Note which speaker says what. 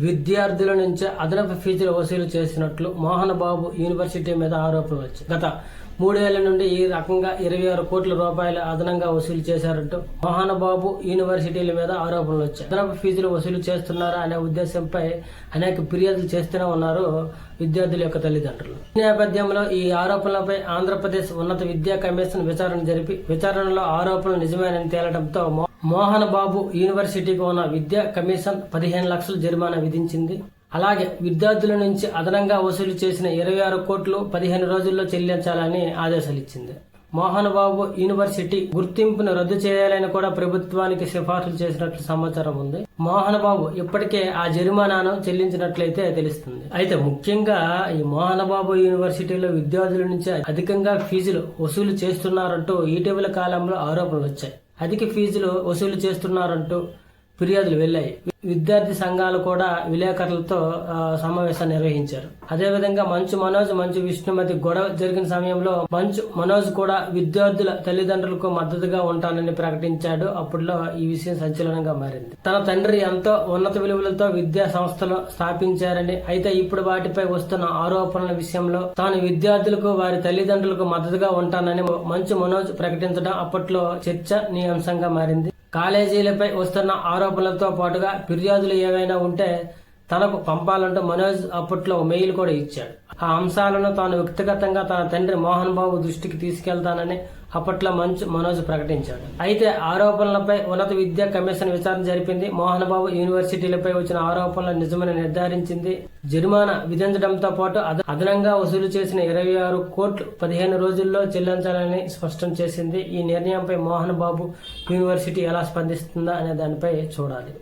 Speaker 1: విద్యార్థుల నుంచి అదనపు ఫీజులు వసూలు చేసినట్లు మోహన్ బాబు యూనివర్సిటీ మీద ఆరోపణలు వచ్చాయి గత మూడేళ్ళ నుండి ఈ రకంగా ఇరవై ఆరు కోట్ల రూపాయలు అదనంగా వసూలు చేశారంటూ మోహన్ బాబు యూనివర్సిటీల మీద ఆరోపణలు వచ్చాయి. అదనపు ఫీజులు వసూలు చేస్తున్నారా అనే ఉద్దేశంపై అనేక ఫిర్యాదులు చేస్తూనే ఉన్నారు విద్యార్థుల యొక్క తల్లిదండ్రులు. ఈ నేపథ్యంలో ఈ ఆరోపణలపై ఆంధ్రప్రదేశ్ ఉన్నత విద్యా కమిషన్ విచారణ జరిపి విచారణలో ఆరోపణలు నిజమేనని తేలడంతో మో- మోహన్ బాబు యూనివర్సిటీకి ఉన్న విద్యా కమిషన్ పదిహేను లక్షల జరిమానా విధించింది. అలాగే విద్యార్థుల నుంచి అదనంగా వసూలు చేసిన ఇరవై ఆరు కోట్లు పదిహేను రోజుల్లో చెల్లించాలని ఆదేశాలు ఇచ్చింది మోహన్ బాబు యూనివర్సిటీ గుర్తింపును రద్దు చేయాలని కూడా ప్రభుత్వానికి సిఫార్సులు చేసినట్లు సమాచారం ఉంది. మోహన్ బాబు ఇప్పటికే ఆ జరిమానాను చెల్లించినట్లయితే తెలుస్తుంది. అయితే ముఖ్యంగా ఈ మోహన్ బాబు యూనివర్సిటీలో విద్యార్థుల నుంచి అధికంగా ఫీజులు వసూలు చేస్తున్నారంటూ ఇటీవల కాలంలో ఆరోపణలు వచ్చాయి. అధిక ఫీజులు వసూలు చేస్తున్నారంటూ ఫిర్యాదులు వెళ్ళాయి. విద్యార్థి సంఘాలు కూడా విలేకరులతో సమావేశాన్ని నిర్వహించారు. అదేవిధంగా మంచు మనోజ్ మంచు విష్ణుమతి గొడవ జరిగిన సమయంలో మంచు మనోజ్ కూడా విద్యార్థుల తల్లిదండ్రులకు మద్దతుగా ఉంటానని ప్రకటించాడు. అప్పుడులో ఈ విషయం సంచలనంగా మారింది. తన తండ్రి ఎంతో ఉన్నత విలువలతో విద్యా సంస్థలు స్థాపించారని అయితే ఇప్పుడు వాటిపై వస్తున్న ఆరోపణల విషయంలో తాను విద్యార్థులకు వారి తల్లిదండ్రులకు మద్దతుగా ఉంటానని మంచు మనోజ్ ప్రకటించడం అప్పట్లో చర్చనీయాంశంగా మారింది. కాలేజీలపై వస్తున్న ఆరోపణలతో పాటుగా ఫిర్యాదులు ఏవైనా ఉంటే తనకు పంపాలంటూ మనోజ్ అప్పట్లో ఓ మెయిల్ కూడా ఇచ్చాడు. ఆ అంశాలను తాను వ్యక్తిగతంగా తన తండ్రి మోహన్ బాబు దృష్టికి తీసుకెళ్తానని అప్పట్లో మంచు మనోజ్ ప్రకటించాడు. అయితే ఆరోపణలపై ఉన్నత విద్యా కమిషన్ విచారణ జరిపింది. మోహన్ బాబు యూనివర్సిటీలపై వచ్చిన ఆరోపణలు నిజమని నిర్ధారించింది. జరిమానా విధించడంతో పాటు అద- అదనంగా వసూలు చేసిన ఇరవై ఆరు కోట్లు పదిహేను రోజుల్లో చెల్లించాలని స్పష్టం చేసింది. ఈ నిర్ణయంపై మోహన్ బాబు యూనివర్సిటీ ఎలా స్పందిస్తుందా అనే దానిపై చూడాలి.